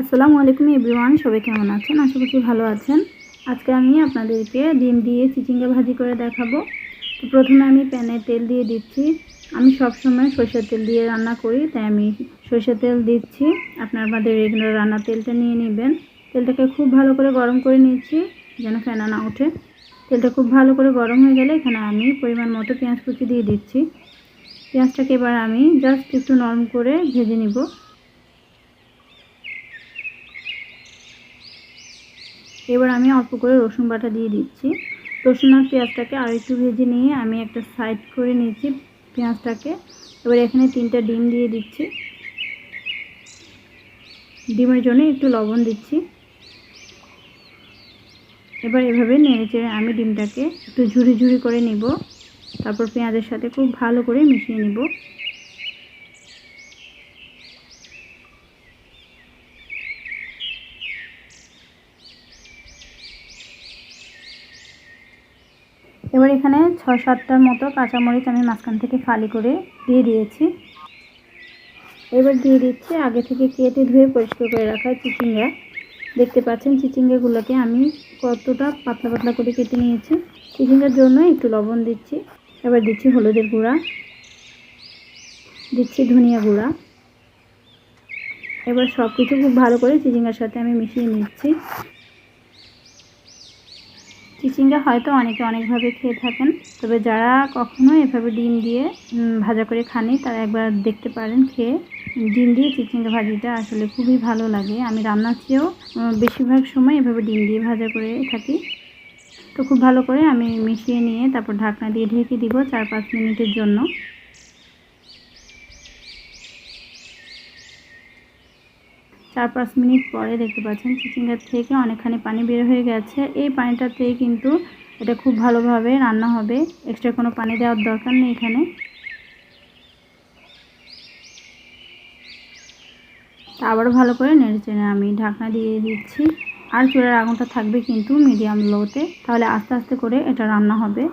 আসসালামু আলাইকুম এভরিওয়ান, সবাই কেমন আছেন? আশা করছি ভালো আছেন। আজকে আমি আপনাদেরকে ডিম দিয়ে চিচিঙ্গা ভাজি করে দেখাবো। তো প্রথমে আমি প্যানে তেল দিয়ে দিচ্ছি। আমি সব সময় সরষের তেল দিয়ে রান্না করি, তাই আমি সরষের তেল দিচ্ছি। আপনার আমাদের রেগুলার রান্নার তেলটা নিয়ে নেবেন। তেলটাকে খুব ভালো করে গরম করে নিচ্ছি, যেন ফেনা না ওঠে। তেলটা খুব ভালো করে গরম হয়ে গেলে এখানে আমি পরিমাণ মতো পেঁয়াজ কুচি দিয়ে দিচ্ছি। পেঁয়াজটাকে এবার আমি জাস্ট একটু নরম করে ভেজে নিব। এবার আমি অল্প করে রসুন বাটা দিয়ে দিচ্ছি। রসুন আর পেঁয়াজটাকে আর একটু ভেজে নিয়ে আমি একটা সাইড করে নিয়েছি পেঁয়াজটাকে। এবার এখানে তিনটা ডিম দিয়ে দিচ্ছি। ডিমের জন্য একটু লবণ দিচ্ছি। এবার এভাবে নেড়ে চেড়ে আমি ডিমটাকে একটু ঝুড়ি ঝুড়ি করে নিব। তারপর পেঁয়াজের সাথে খুব ভালো করে মিশিয়ে নিব। এবার এখানে ছ সাতটার মতো কাঁচামরিচ আমি মাঝখান থেকে ফালি করে দিয়ে দিয়েছি। এবার দিয়ে দিচ্ছি আগে থেকে কেটে ধুয়ে পরিষ্কার করে রাখা চিচিঙ্গা। দেখতে পাচ্ছেন চিচিঙ্গাগুলোকে আমি কতটা পাতলা পাতলা করে কেটে নিয়েছি। চিচিঙ্গার জন্য একটু লবণ দিচ্ছি। এবার দিচ্ছি হলুদের গুঁড়া। দিচ্ছি ধনিয়া গুঁড়া। এবার সব কিছু খুব ভালো করে চিচিঙ্গার সাথে আমি মিশিয়ে নিচ্ছি। চিচিঙ্গা হয়তো অনেকে অনেকভাবে খেয়ে থাকেন। তবে যারা কখনো এভাবে ডিম দিয়ে ভাজা করে খানি তারা একবার দেখতে পারেন, খেয়ে। ডিম দিয়ে চিচিঙ্গা ভাজিটা আসলে খুবই ভালো লাগে। আমি রান্নার চেয়েও বেশিরভাগ সময় এভাবে ডিম দিয়ে ভাজা করে থাকি। তো খুব ভালো করে আমি মিশিয়ে নিয়ে তারপর ঢাকনা দিয়ে ঢেকে দিব চার পাঁচ মিনিটের জন্য। চার পাঁচ মিনিট পরে দেখতে পাচ্ছেন চিচিঙ্গার থেকে অনেকখানি পানি বের হয়ে গেছে। এই পানিটাতেই কিন্তু এটা খুব ভালোভাবে রান্না হবে। এক্সট্রা কোনো পানি দেওয়ার দরকার নেই এখানে। আবারও ভালো করে নেড়ে চেড়ে আমি ঢাকনা দিয়ে দিচ্ছি। আর চুলার আগুনটা থাকবে কিন্তু মিডিয়াম লোতে। তাহলে আস্তে আস্তে করে এটা রান্না হবে।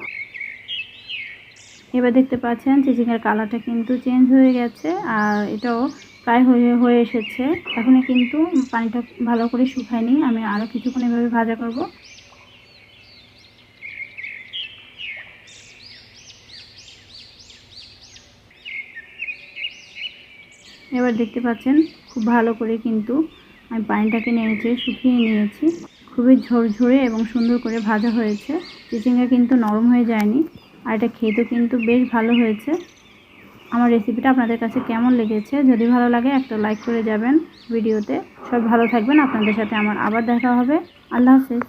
এবার দেখতে পাচ্ছেন চিচিঙ্গার কালারটা কিন্তু চেঞ্জ হয়ে গেছে। আর এটাও প্রায় হয়ে হয়ে এসেছে। এখনই কিন্তু পানিটা ভালো করে শুকায়নি। আমি আরও কিছুক্ষণ এভাবে ভাজা করব। এবার দেখতে পাচ্ছেন, খুব ভালো করে কিন্তু আমি পানিটাকে নেড়েছে শুকিয়ে নিয়েছি। খুবই ঝরঝরে এবং সুন্দর করে ভাজা হয়েছে। চিচিঙ্গা কিন্তু নরম হয়ে যায়নি। আর এটা খেতেও কিন্তু বেশ ভালো হয়েছে। আমার রেসিপিটা আপনাদের কাছে কেমন লেগেছে? যদি ভালো লাগে, একটা লাইক করে যাবেন ভিডিওতে। সব ভালো থাকবেন। আপনাদের সাথে আমার আবার দেখা হবে। আল্লাহ হাফেজ।